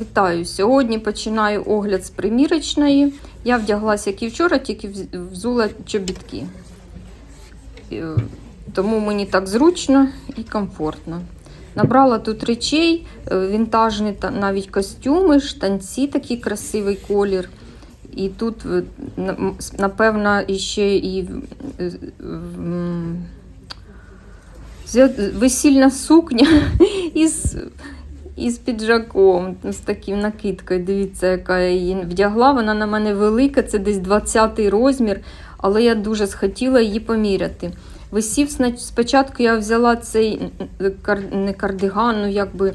Вітаю! Сьогодні починаю огляд з примірочної. Я вдяглася, як і вчора, тільки взула чобітки. Е, Тому мені так зручно і комфортно. Набрала тут речей, е, вінтажні навіть костюми, штанці, такий красивий колір. І тут, е, напевно, іще і весільна сукня із із піджаком, з таким накидкою. Дивіться, яка я її вдягла. Вона на мене велика, це десь 20-й розмір, але я дуже схотіла її поміряти. Висів спочатку я взяла цей не кардиган, ну якби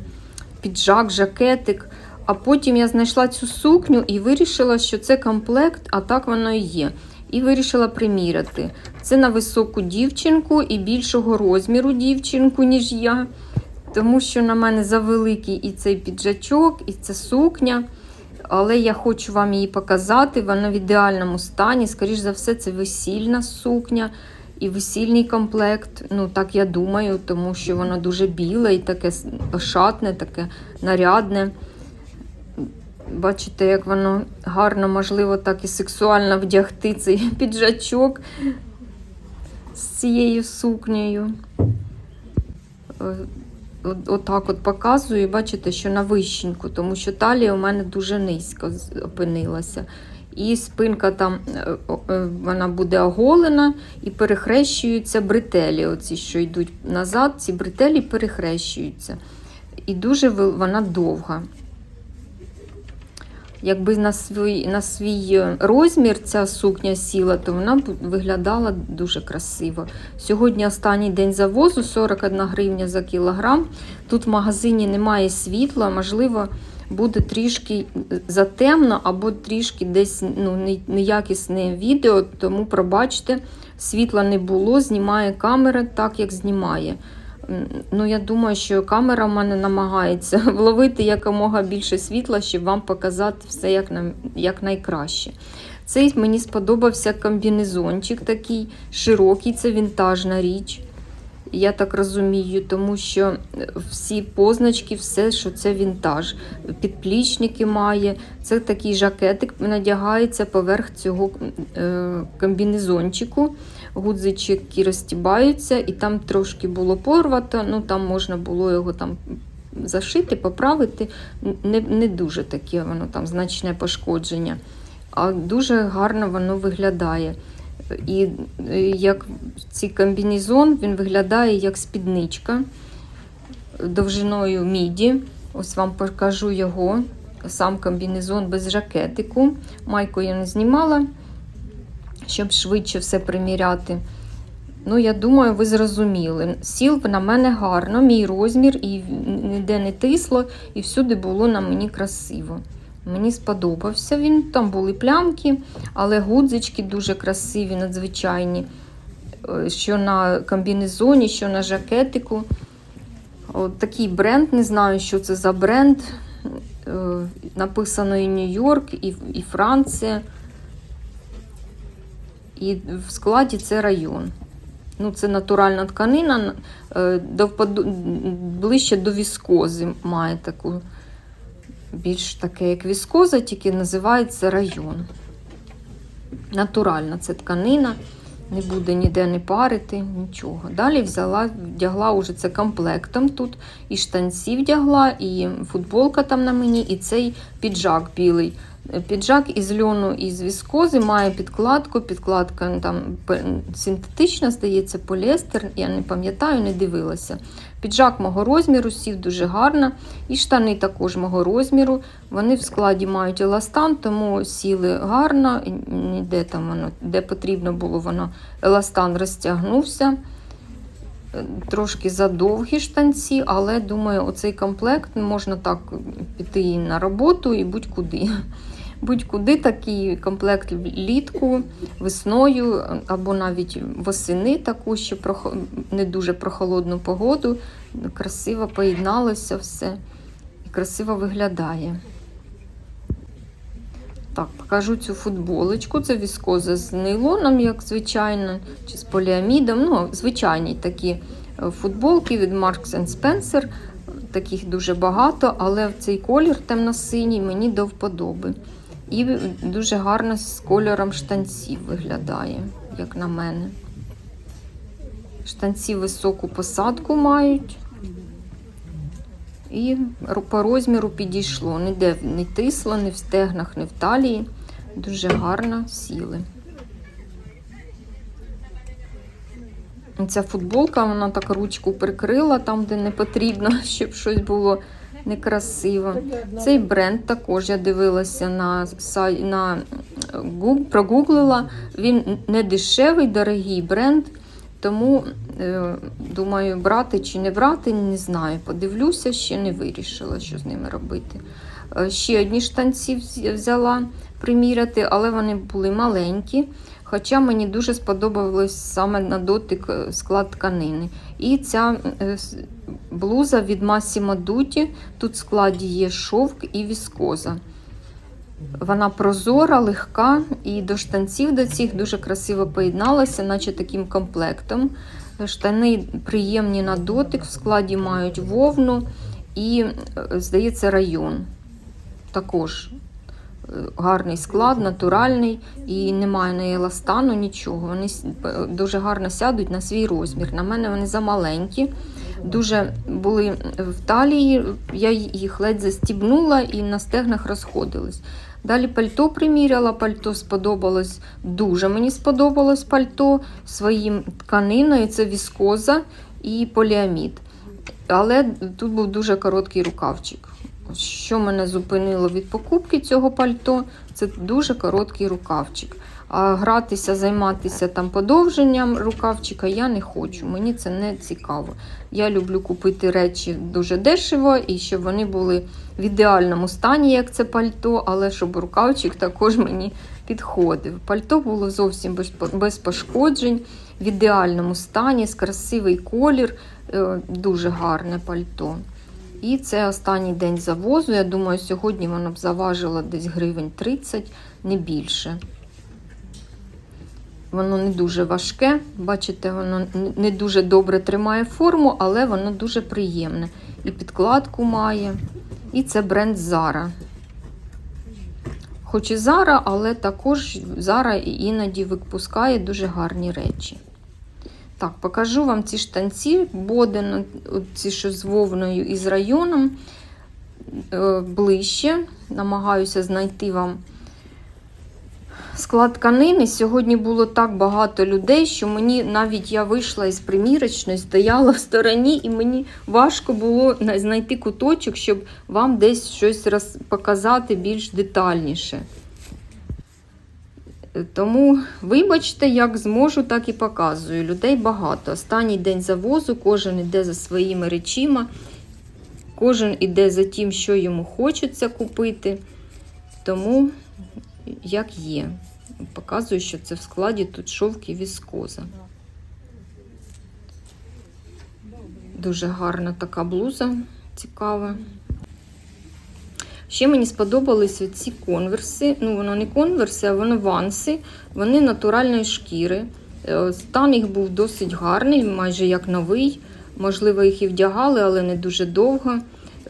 піджак, жакетик. А потім я знайшла цю сукню і вирішила, що це комплект, а так воно і є. І вирішила приміряти. Це на високу дівчинку і більшого розміру дівчинку, ніж я тому що на мене завеликий і цей піджачок, і ця сукня. Але я хочу вам її показати. Вона в ідеальному стані. Скоріше за все, це весільна сукня і весільний комплект. Ну, так я думаю, тому що воно дуже біле і таке ошатне, таке нарядне. Бачите, як воно гарно, можливо, так і сексуально вдягти цей піджачок з цією сукнею. От- Отак от показую, бачите, що на вищеньку, тому що талія у мене дуже низько опинилася. І спинка там е, е, вона буде оголена і перехрещуються бретелі. Оці, що йдуть назад, ці бретелі перехрещуються. І дуже вона довга. Якби на свій, на свій е, розмір ця сукня сіла, то вона б виглядала дуже красиво. Сьогодні останній день завозу 41 гривня за кілограм. Тут в магазині немає світла, можливо, буде трішки затемно або трішки десь ну, неякісне відео, тому пробачте, світла не було, знімає камера так, як знімає. Ну, я думаю, що камера в мене намагається вловити якомога більше світла, щоб вам показати все як, на, як найкраще. Цей мені сподобався комбінезончик такий широкий, це вінтажна річ. Я так розумію, тому що всі позначки, все, що це вінтаж. Підплічники має. Це такий жакетик надягається поверх цього е, комбінезончику. Гудзички розтібаються, і там трошки було порвато, ну там можна було його там зашити, поправити. Не, не дуже таке воно там значне пошкодження, а дуже гарно воно виглядає. І е, як цей комбінезон, він виглядає як спідничка довжиною міді. Ось вам покажу його. Сам комбінезон без жакетику. Майку я не знімала, щоб швидше все приміряти. Ну, я думаю, ви зрозуміли. Сіл на мене гарно, мій розмір, і ніде не тисло, і всюди було на мені красиво. Мені сподобався він. Там були плямки, але гудзички дуже красиві, надзвичайні. Е, Що на комбінезоні, що на жакетику. От такий бренд, не знаю, що це за бренд. Е, Написано і Нью-Йорк, і Франція. І в складі це район. Ну, це натуральна тканина, е, до, ближче до віскози має таку більш таке, як віскоза, тільки називається район. Натуральна це тканина, не буде ніде не парити, нічого. Далі взяла, вдягла уже це комплектом тут. І штанці вдягла, і футболка там на мені, і цей піджак білий. Піджак із льону і з віскози має підкладку. Підкладка ну, там синтетична, здається, поліестер. Я не пам'ятаю, не дивилася. Піджак мого розміру сів дуже гарно. І штани також мого розміру. Вони в складі мають еластан, тому сіли гарно. Ніде там воно, де потрібно було, воно еластан розтягнувся. Трошки задовгі штанці, але думаю, оцей комплект можна так піти на роботу і будь-куди. Будь-куди такий комплект влітку, весною або навіть восени таку прохо- не дуже прохолодну погоду. Красиво поєдналося все і красиво виглядає. Так, покажу цю футболочку. Це віскоза з нейлоном, як звичайно, чи з поліамідом. Ну, звичайні такі е, футболки від Marks Spencer. таких дуже багато, але цей колір темно-синій мені до вподоби. І дуже гарно з кольором штанців виглядає, як на мене. Штанці високу посадку мають. І по розміру підійшло. Ніде не тисло, ні в стегнах, ні в талії. Дуже гарно сіли. Ця футболка, вона так ручку прикрила там, де не потрібно, щоб щось було некрасиво. Цей бренд також я дивилася на сай, на Гуг, прогуглила. Він не дешевий, дорогий бренд. Тому е, думаю, брати чи не брати, не знаю. Подивлюся, ще не вирішила, що з ними робити. Е, ще одні штанці вз- взяла приміряти, але вони були маленькі. Хоча мені дуже сподобалось саме на дотик е, склад тканини. І ця е, блуза від Massimo Dutti, тут в складі є шовк і віскоза. Вона прозора, легка і до штанців до цих дуже красиво поєдналася, наче таким комплектом. Штани приємні на дотик, в складі мають вовну і, е, здається, район. Також гарний склад, натуральний і немає на еластану, нічого. Вони дуже гарно сядуть на свій розмір. На мене вони замаленькі. Дуже були в талії, я їх ледь застібнула і на стегнах розходились. Далі пальто приміряла, пальто сподобалось дуже. Мені сподобалось пальто своїм тканиною, це віскоза і поліамід. Але тут був дуже короткий рукавчик. Що мене зупинило від покупки цього пальто, це дуже короткий рукавчик. А гратися, займатися там подовженням рукавчика я не хочу. Мені це не цікаво. Я люблю купити речі дуже дешево і щоб вони були в ідеальному стані, як це пальто, але щоб рукавчик також мені підходив. Пальто було зовсім без, пошкоджень, в ідеальному стані, з красивий колір, е, дуже гарне пальто. І це останній день завозу. Я думаю, сьогодні воно б заважило десь гривень 30, не більше. Воно не дуже важке, бачите, воно не дуже добре тримає форму, але воно дуже приємне. І підкладку має. І це бренд Zara. Хоч і Zara, але також Zara іноді випускає дуже гарні речі. Так, покажу вам ці штанці Боден, ці що з вовною і з районом е, ближче. Намагаюся знайти вам склад тканини. Сьогодні було так багато людей, що мені навіть я вийшла із примірочної, стояла в стороні, і мені важко було знайти куточок, щоб вам десь щось показати більш детальніше. Тому, вибачте, як зможу, так і показую. Людей багато. Останній день завозу, кожен іде за своїми речима, кожен іде за тим, що йому хочеться купити. Тому, як є, показую, що це в складі тут шовк і віскоза. Дуже гарна така блуза, цікава. Ще мені сподобались ці конверси. Ну, воно не конверси, а воно ванси. Вони натуральної шкіри. Е, Стан їх був досить гарний, майже як новий. Можливо, їх і вдягали, але не дуже довго.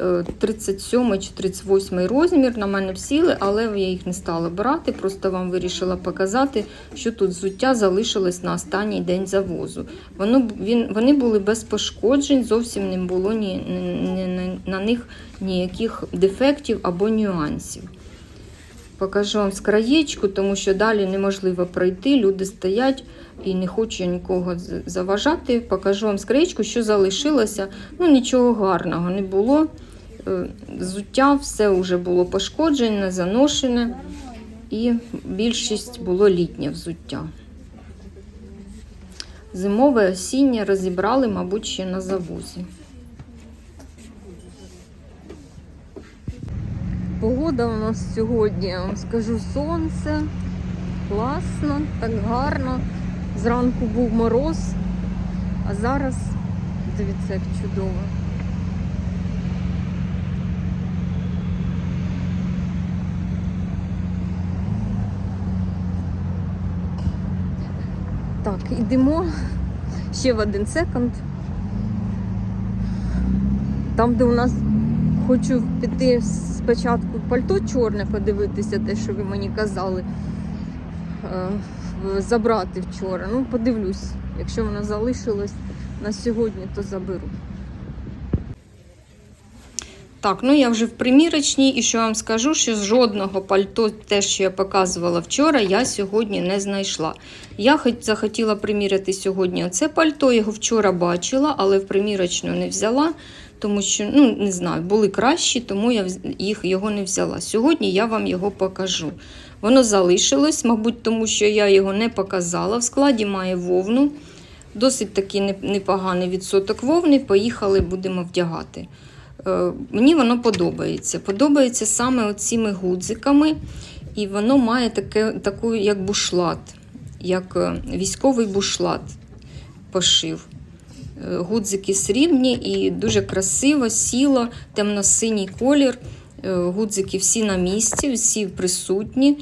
Е, 37 чи 38 розмір на мене всіли, але я їх не стала брати. Просто вам вирішила показати, що тут взуття залишилось на останній день завозу. Воно, він, вони були без пошкоджень, зовсім не було ні, ні, ні- на них ніяких дефектів або нюансів. Покажу вам скраєчку, тому що далі неможливо пройти. Люди стоять і не хочу нікого заважати. Покажу вам скраєчку, що залишилося. Ну, нічого гарного не було. Е, Взуття все вже було пошкоджене, заношене, і більшість було літнє взуття. Зимове осіннє розібрали, мабуть, ще на завозі. Погода у нас сьогодні, я вам скажу, сонце. Класно, так гарно. Зранку був мороз, а зараз, дивіться, як чудово. Так, йдемо ще в один секунд. Там, де у нас хочу піти спочатку пальто чорне подивитися, те, що ви мені казали. е, Забрати вчора. Ну, подивлюсь. Якщо воно залишилось на сьогодні, то заберу. Так, ну я вже в примірочній, і що вам скажу, що з жодного пальто, те, що я показувала вчора, я сьогодні не знайшла. Я хоч захотіла приміряти сьогодні оце пальто, його вчора бачила, але в примірочну не взяла, тому що, ну, не знаю, були кращі, тому я їх, його не взяла. Сьогодні я вам його покажу. Воно залишилось, мабуть, тому що я його не показала. В складі має вовну. Досить такий непоганий відсоток вовни. Поїхали, будемо вдягати. Е, Мені воно подобається. Подобається саме оціми гудзиками, і воно має таке, таку, як бушлат, як е, військовий бушлат пошив. Е, Гудзики срібні і дуже красиво, сіло, темно-синій колір. Гудзики всі на місці, всі присутні,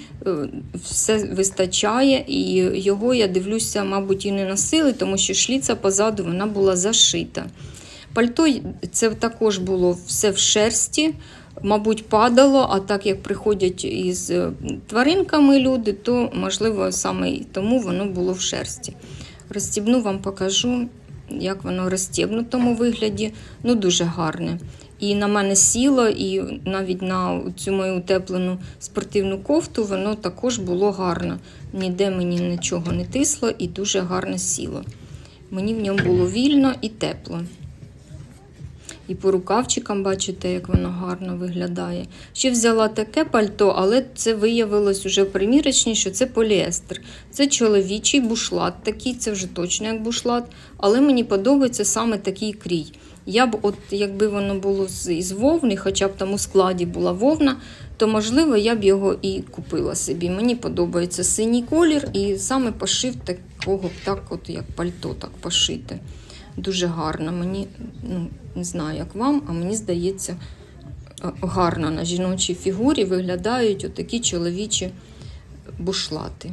все вистачає, і його я дивлюся, мабуть, і не носили, тому що шліца позаду вона була зашита. Пальто це також було все в шерсті, мабуть, падало, а так як приходять із е, тваринками люди, то можливо саме і тому воно було в шерсті. Розстібну вам покажу, як воно в розстібнутому вигляді. Ну, дуже гарне. І на мене сіло, і навіть на цю мою утеплену спортивну кофту воно також було гарно. Ніде мені нічого не тисло і дуже гарно сіло. Мені в ньому було вільно і тепло. І по рукавчикам бачите, як воно гарно виглядає. Ще взяла таке пальто, але це виявилось уже в примірочній, що це поліестер. Це чоловічий бушлат такий, це вже точно як бушлат, але мені подобається саме такий крій. Я б, от якби воно було із вовни, хоча б там у складі була вовна, то можливо я б його і купила собі. Мені подобається синій колір, і саме пошив такого, так от як пальто, так пошите. Дуже гарно. Мені ну, не знаю, як вам, а мені здається, е, гарно на жіночій фігурі виглядають отакі чоловічі бушлати.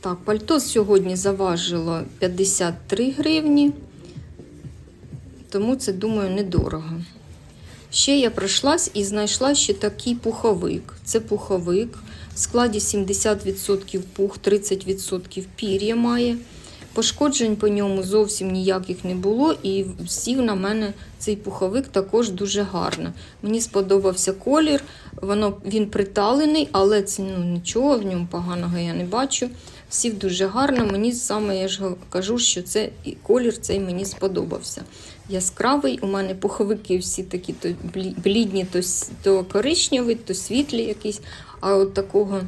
Так, пальто сьогодні заважило 53 гривні, тому це, думаю, недорого. Ще я пройшлась і знайшла ще такий пуховик. Це пуховик. В складі 70% пух, 30% пір'я має. Пошкоджень по ньому зовсім ніяких не було, і сів на мене цей пуховик також дуже гарно. Мені сподобався колір, воно, він приталений, але це ну, нічого, в ньому поганого я не бачу. Сів дуже гарно. Мені саме я ж кажу, що це колір цей мені сподобався. Яскравий, у мене пуховики всі такі то блі- блідні, то коричневі, то світлі якісь, а от такого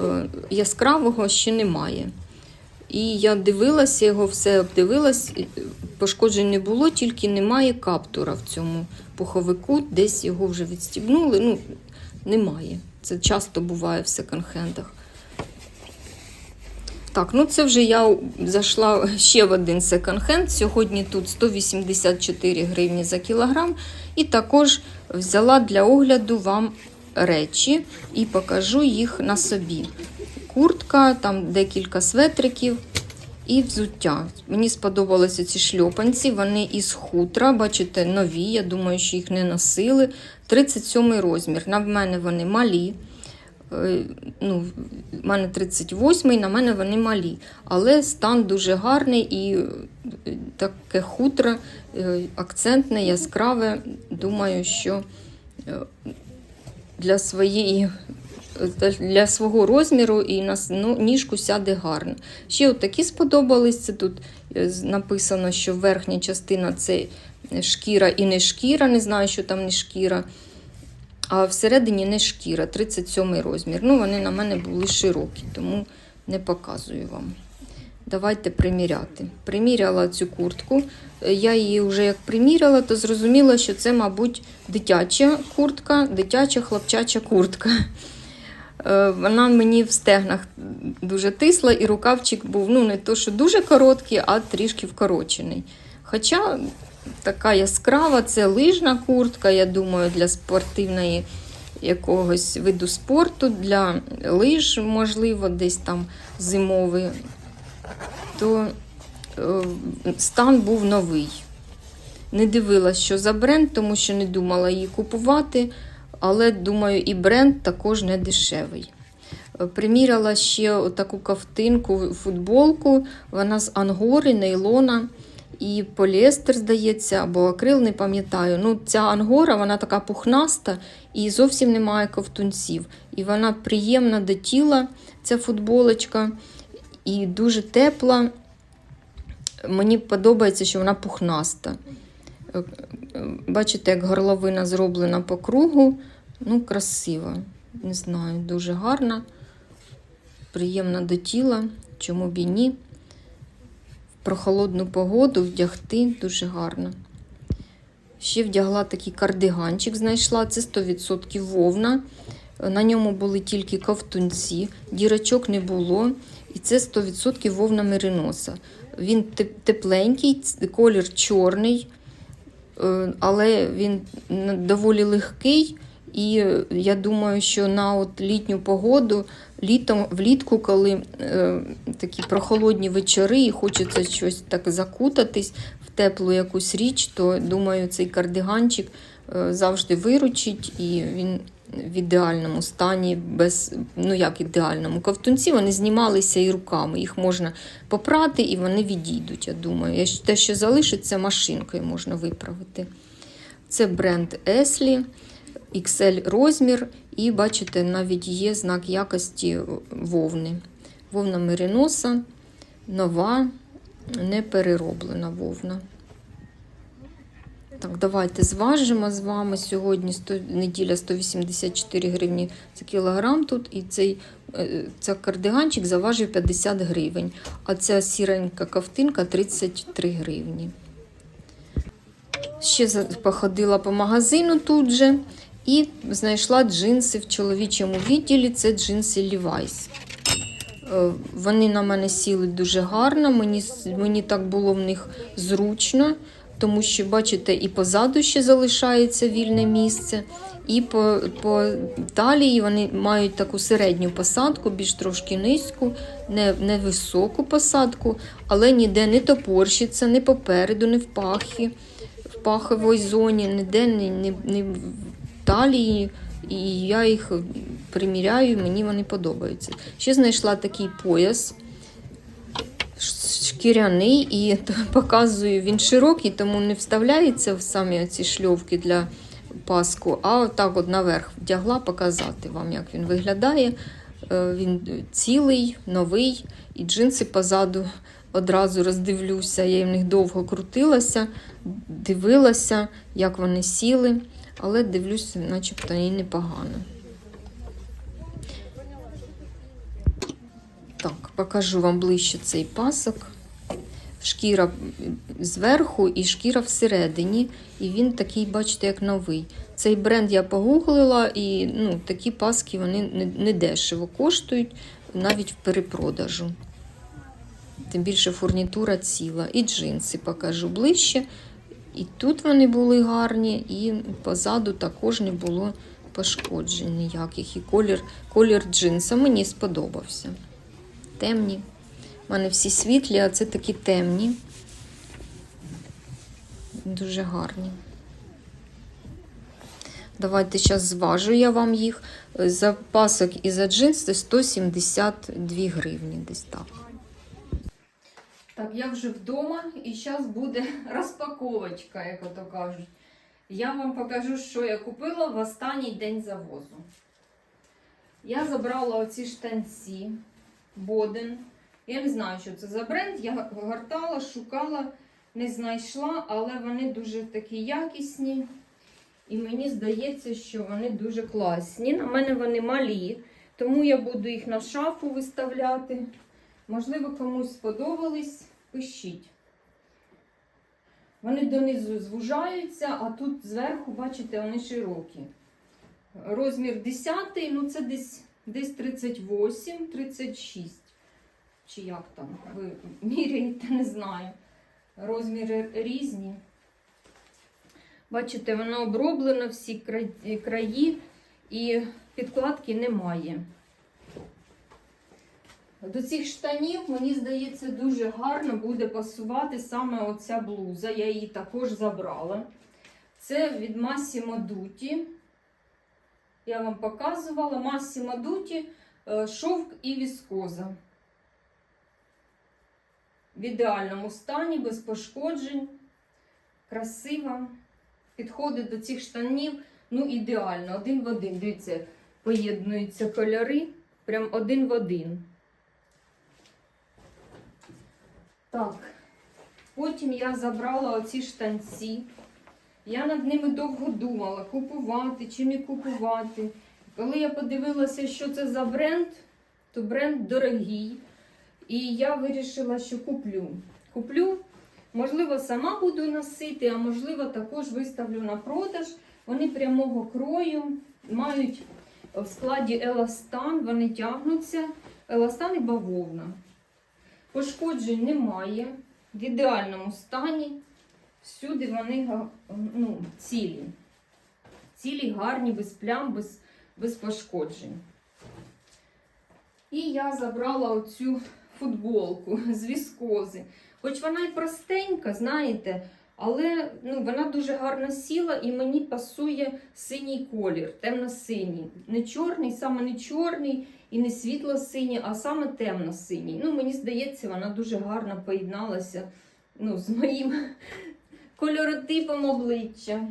е, яскравого ще немає. І я дивилася його, все обдивилась, пошкоджень не було, тільки немає каптура в цьому пуховику, десь його вже відстібнули. Ну, немає. Це часто буває в секонд-хендах. Так, ну це вже я зайшла ще в один секонд-хенд. Сьогодні тут 184 гривні за кілограм. І також взяла для огляду вам речі і покажу їх на собі. Куртка, там декілька светриків і взуття. Мені сподобалися ці шльопанці, вони із хутра, бачите, нові. Я думаю, що їх не носили. 37 розмір. На мене вони малі. Е, ну, в мене 38-й, на мене вони малі. Але стан дуже гарний і е, таке хутро, е, акцентне, яскраве. Думаю, що для своєї. Для свого розміру і на ну, ніжку сяде гарно. Ще от такі сподобались. Це тут е, написано, що верхня частина це шкіра і не шкіра. Не знаю, що там не шкіра. А всередині не шкіра, 37 розмір. Ну, вони на мене були широкі, тому не показую вам. Давайте приміряти. Приміряла цю куртку. Я її вже як приміряла, то зрозуміла, що це, мабуть, дитяча куртка, дитяча хлопчача куртка. Е, Вона мені в стегнах дуже тисла, і рукавчик був ну, не то, що дуже короткий, а трішки вкорочений. Хоча така яскрава, це лижна куртка, я думаю, для спортивної якогось виду спорту, для лиж, можливо, десь там зимовий. То е, стан був новий. Не дивилась, що за бренд, тому що не думала її купувати, але думаю, і бренд також не дешевий. Е, Приміряла ще таку ковтинку, футболку. Вона з ангори, нейлона і поліестер, здається, або акрил, не пам'ятаю. Ну, ця ангора, вона така пухнаста і зовсім немає ковтунців. І вона приємна до тіла, ця футболочка, і дуже тепла. Мені подобається, що вона пухнаста. Бачите, як горловина зроблена по кругу. Ну, красиво. Не знаю, дуже гарна, приємна до тіла, чому б і ні. В прохолодну погоду вдягти дуже гарно. Ще вдягла такий кардиганчик, знайшла. Це 100% вовна. На ньому були тільки ковтунці, дірочок не було. І це 100% вовна мериноса. Він тепленький, колір чорний, е, але він доволі легкий. І е, я думаю, що на от літню погоду, літом, влітку, коли е, такі прохолодні вечори і хочеться щось так закутатись в теплу якусь річ, то думаю, цей кардиганчик е, завжди виручить і він в ідеальному стані, без, ну як ідеальному. Ковтунці вони знімалися і руками, їх можна попрати і вони відійдуть, я думаю. Те, що залишиться, машинкою можна виправити. Це бренд Esley, XL розмір, і бачите, навіть є знак якості вовни. Вовна мериноса, нова, не перероблена вовна. Так, давайте зважимо з вами сьогодні 100, неділя 184 гривні за кілограм тут, і цей е, ця кардиганчик заважив 50 гривень, а ця сіренька ковтинка 33 гривні. Ще походила по магазину тут же і знайшла джинси в чоловічому відділі. Це джинси Levi's. Е, Вони на мене сіли дуже гарно, мені, мені так було в них зручно, тому що, бачите, і позаду ще залишається вільне місце, і по, по талії вони мають таку середню посадку, більш трошки низьку, не, не високу посадку, але ніде не топорщиться, не попереду, не в пахі, в паховій зоні, ніде не, не, не в талії. І я їх приміряю, мені вони подобаються. Ще знайшла такий пояс шкіряний і показую, він широкий, тому не вставляється в самі ці шльовки для паску, а отак от наверх вдягла показати вам, як він виглядає. Е, Він цілий, новий, і джинси позаду одразу роздивлюся. Я в них довго крутилася, дивилася, як вони сіли, але дивлюся, начебто і непогано. Так, покажу вам ближче цей пасок. Шкіра зверху і шкіра всередині. І він такий, бачите, як новий. Цей бренд я погуглила, і ну, такі паски вони не, дешево коштують, навіть в перепродажу. Тим більше фурнітура ціла. І джинси покажу ближче. І тут вони були гарні, і позаду також не було пошкоджень ніяких. І колір, колір джинса мені сподобався. Темні. У мене всі світлі, а це такі темні. Дуже гарні. Давайте зараз зважу я вам їх. За пасок і за джинс це 172 гривні десь так. Так, я вже вдома і зараз буде розпаковочка, як ото кажуть. Я вам покажу, що я купила в останній день завозу. Я забрала оці штанці Боден. Я не знаю, що це за бренд. Я гортала, шукала, не знайшла, але вони дуже такі якісні. І мені здається, що вони дуже класні. На мене вони малі, тому я буду їх на шафу виставляти. Можливо, комусь сподобались, пишіть. Вони донизу звужаються, а тут зверху, бачите, вони широкі. Розмір 10, ну це десь, десь 38, 36. Чи як там ви міряєте, не знаю. Розміри різні. Бачите, воно оброблено всі краї і підкладки немає. До цих штанів, мені здається, дуже гарно буде пасувати саме оця блуза. Я її також забрала. Це від Massimo Dutti. Я вам показувала Massimo Dutti, е, шовк і віскоза. В ідеальному стані, без пошкоджень. Красива. Підходить до цих штанів, ну, ідеально, один в один. Дивіться, поєднуються кольори. Прям один в один. Так. Потім я забрала оці штанці. Я над ними довго думала, купувати чи не купувати. Коли я подивилася, що це за бренд, то бренд дорогий. І я вирішила, що куплю. Куплю, можливо, сама буду носити, а можливо, також виставлю на продаж. Вони прямого крою, мають в складі еластан, вони тягнуться. Еластан і бавовна. Пошкоджень немає. В ідеальному стані. Всюди вони ну, цілі. Цілі, гарні, без плям, без, без пошкоджень. І я забрала оцю футболку з віскози. Хоч вона і простенька, знаєте, але ну, вона дуже гарно сіла і мені пасує синій колір, темно-синій. Не чорний, саме не чорний і не світло-синій, а саме темно-синій. Ну, мені здається, вона дуже гарно поєдналася ну, з моїм кольоротипом обличчя.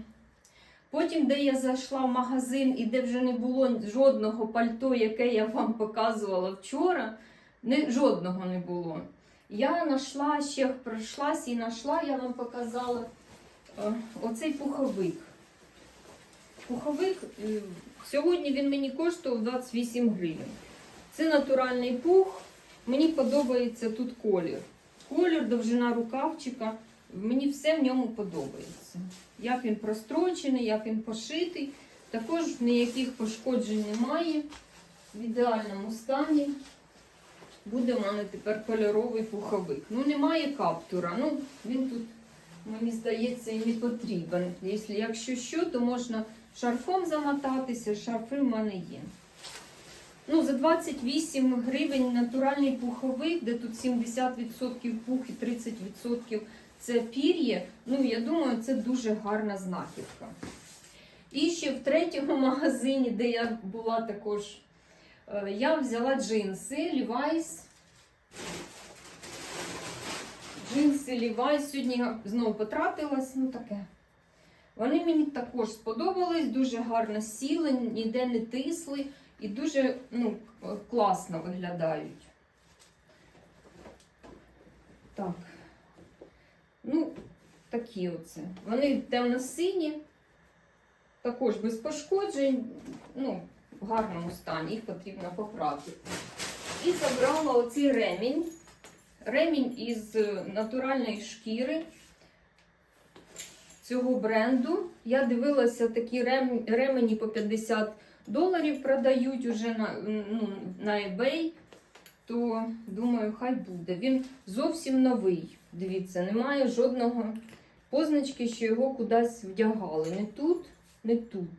Потім, де я зайшла в магазин і де вже не було жодного пальто, яке я вам показувала вчора, не, жодного не було. Я знайшла, ще пройшлась і знайшла, я вам показала е, оцей пуховик. Пуховик, е, сьогодні він мені коштував 28 гривень. Це натуральний пух. Мені подобається тут колір. Колір, довжина рукавчика. Мені все в ньому подобається. Як він прострочений, як він пошитий. Також ніяких пошкоджень немає. В ідеальному стані. Буде в мене тепер кольоровий пуховик. Ну, немає каптура. Ну, він тут, мені здається, і не потрібен. Якщо, що, то можна шарфом замотатися, шарфи в мене є. Ну, за 28 гривень натуральний пуховик, де тут 70% пух і 30% це пір'я. Ну, я думаю, це дуже гарна знахідка. І ще в третьому магазині, де я була також, е, я взяла джинси Levi's. Джинси Levi's. Сьогодні знову потратилась, ну таке. Вони мені також сподобались, дуже гарно сіли, ніде не тисли і дуже ну, класно виглядають. Так. Ну, такі оце. Вони темно-сині, також без пошкоджень, ну, в гарному стані, їх потрібно поправити. І забрала оцей ремінь. Ремінь із е, натуральної шкіри цього бренду. Я дивилася, такі рем- ремені по 50 доларів продають уже на, ну, на eBay. То думаю, хай буде. Він зовсім новий. Дивіться, немає жодного позначки, що його кудись вдягали. Не тут, не тут.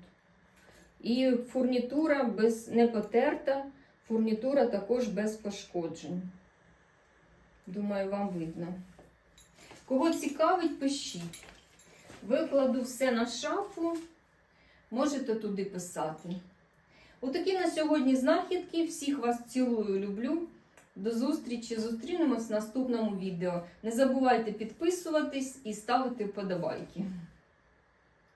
І фурнітура без, не потерта, фурнітура також без пошкоджень. Думаю, вам видно. Кого цікавить, пишіть. Викладу все на шафу, можете туди писати. Отакі на сьогодні знахідки. Всіх вас цілую, люблю. До зустрічі! Зустрінемось в наступному відео. Не забувайте підписуватись і ставити вподобайки.